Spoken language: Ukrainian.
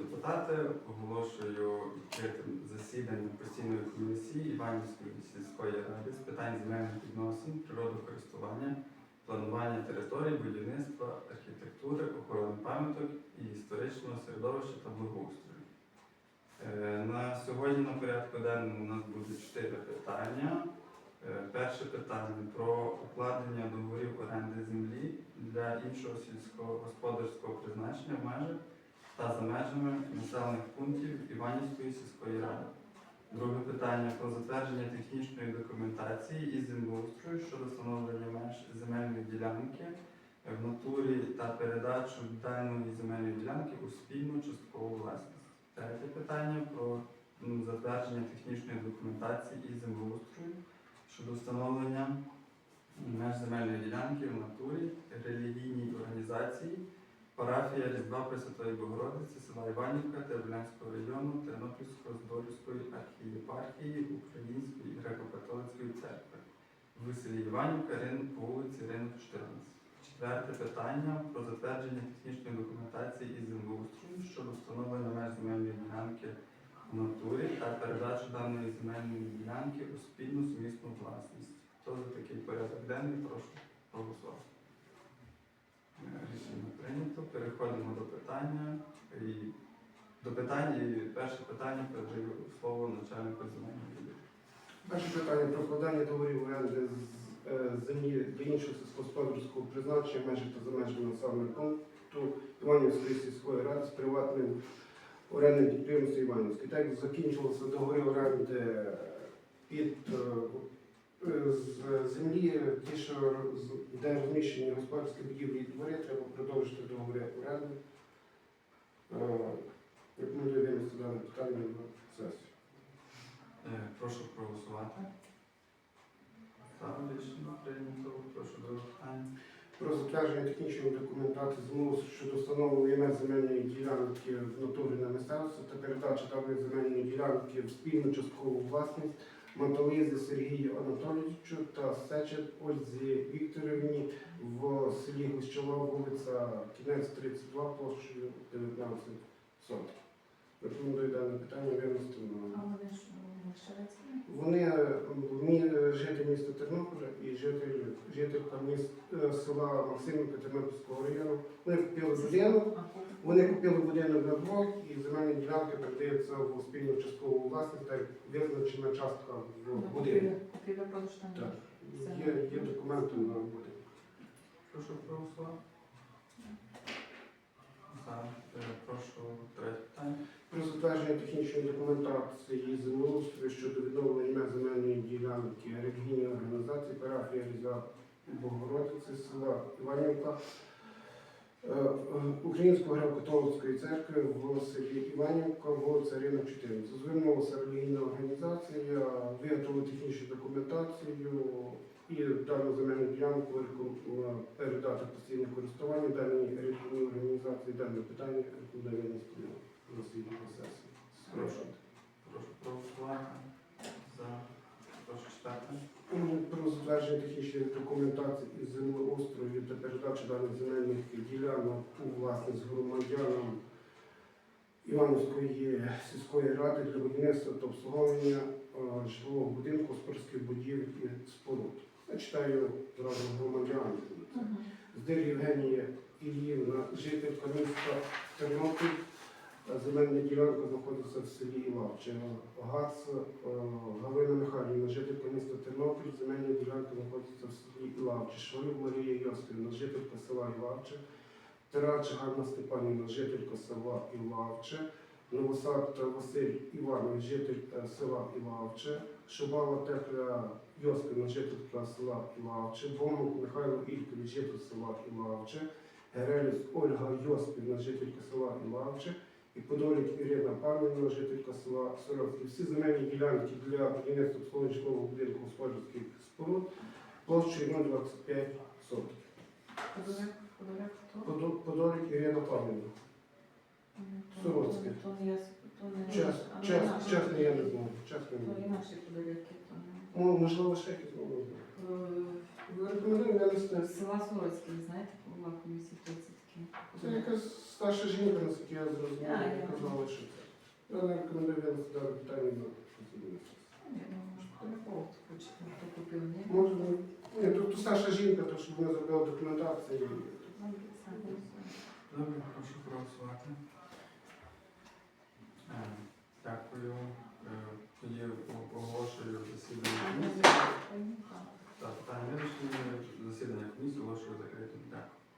депутати, оголошую відкритим засіданням постійної комісії Іванівської сільської ради з питань земельних відносин, природокористування, планування територій, будівництва, архітектури, охорони пам'яток і історичного середовища та благоустрою. Е, На сьогодні на порядку денному у нас буде чотири питання. Е, Перше питання про укладення договорів оренди землі для іншого сільськогосподарського призначення в межах та за межами населених пунктів Іванівської сільської ради. Друге питання про затвердження технічної документації і землеустрою щодо встановлення меж земельної ділянки в натурі та передачу даної земельної ділянки у спільну часткову власність. Третє питання про м, затвердження технічної документації і землеустрою щодо встановлення меж земельної ділянки в натурі релігійній організації парафія Різдва Пресвятої Богородиці села Іванівка Тернопільського району Тернопільської Здорівської архієпархії Української греко-католицької церкви в селі Іванівка по вулиці Ринок 14. Четверте питання про затвердження технічної документації і землеустрою щодо встановлення меж земельної ділянки в натурі та передачу даної земельної ділянки у спільну сумісну власність. Хто за такий порядок денний, прошу проголосувати. Рішення прийнято. Переходимо до питання. І до питання і перше питання передаю слово начальнику земельної відділу. Перше питання про вкладання договорів оренди з е, землі для іншого сільськогосподарського призначення в межах та за межами населеного пункту Іванівської сільської ради з приватним орендним підприємством Іванівської. Так як закінчилися договори оренди під е, з землі, ті, що де розміщені господарські будівлі і двори, треба продовжити договори оренди. Рекомендую винести дане питання на сесію. Е, Прошу проголосувати. Рішення прийнято. Прошу до питання. про затвердження технічної документації змови щодо встановлення меж земельної ділянки в натурі на місцевості та передачі даної земельної ділянки в спільну часткову власність Мотолизі Сергію Анатолійовичу та Сечет Ользі Вікторівні в селі Гущова, вулиця Кінець 32, площею 19 соток. Рекомендую дане питання винести на А вони е, житель міста Тернополя і житель, жителька міст, е, села Максимівка Тернопільського району. Вони купили будинок, вони купили будинок на двох і земельна ділянка передається в спільну часткову власність, як визначена частка в будинку. Продаж там Так. є. Є, документи на будинок. Прошу проголосувати. За. Е, Прошу третє питання. Про затвердження технічної документації землеустрою щодо відновлення земельної ділянки релігійної організації парафія Різа Богородиці села Іванівка е, е, Української греко-католицької церкви в селі Іванівка, вулиця Ринок 14. Звернулася релігійна організація, виготовила технічну документацію і дану земельну ділянку передати в постійне користування даній релігійній організації дане питання рекомендує винести на сесії. Прошу. Прошу проголосувати. За. Прошу читати. Про затвердження технічної документації із землеустрою та передачу даних земельних ділянок у власність громадянам Івановської сільської ради для будівництва та обслуговування е, житлового будинку, господарських будівель і споруд. Я читаю зразу громадян. Здир Євгенія Іллівна, жителька міста Тернопіль. Земельна ділянка знаходиться в селі Ілавче. Гац е, Галина Михайлівна, жителька міста Тернопіль. Ділянка знаходиться в селі Ілавче. Швалюк Марія Йосифівна, жителька села Ілавче. Тирач Ганна Степанівна, жителька села Ілавче. Новосад Василь Іванович, житель е, села Ілавче. Шубава Текля Йосипівна, жителька села Ілавче. Бомок Михайло Ількович, житель села Ілавче. Гереліс Ольга Йосипівна, жителька села Ілавче. І Подолік Ірина Павлівна, жителька села Соровське. Всі земельні ділянки для будівництва житлового будинку господарських споруд площею 0,25 соток. Подоляк, хто? Подо- Подолік Ірина Павлівна. М, то- Суроцький. То то не я, то Час, ну, час, чесно, я не знаю. Чесно, не То знаю. і наші подоляки, то не. Ну, можливо, ще якісь знаю. Е, Рекомендую винести. Села Сороцьке, ви знаєте, по комісії 30 таке. Це якась старша жінка, наскільки я зрозумів, А, я. казала, що це. Я не рекомендую винести дане питання на засідання. Ні, ну, може, Поляков Може, ну, ні, тут старша жінка, тому що вона зробила документацію. Добре, прошу проголосувати. Е, дякую. Е, тоді оголошую засідання комісії. Та питання вирішення засідання комісії оголошую закритим. Дякую.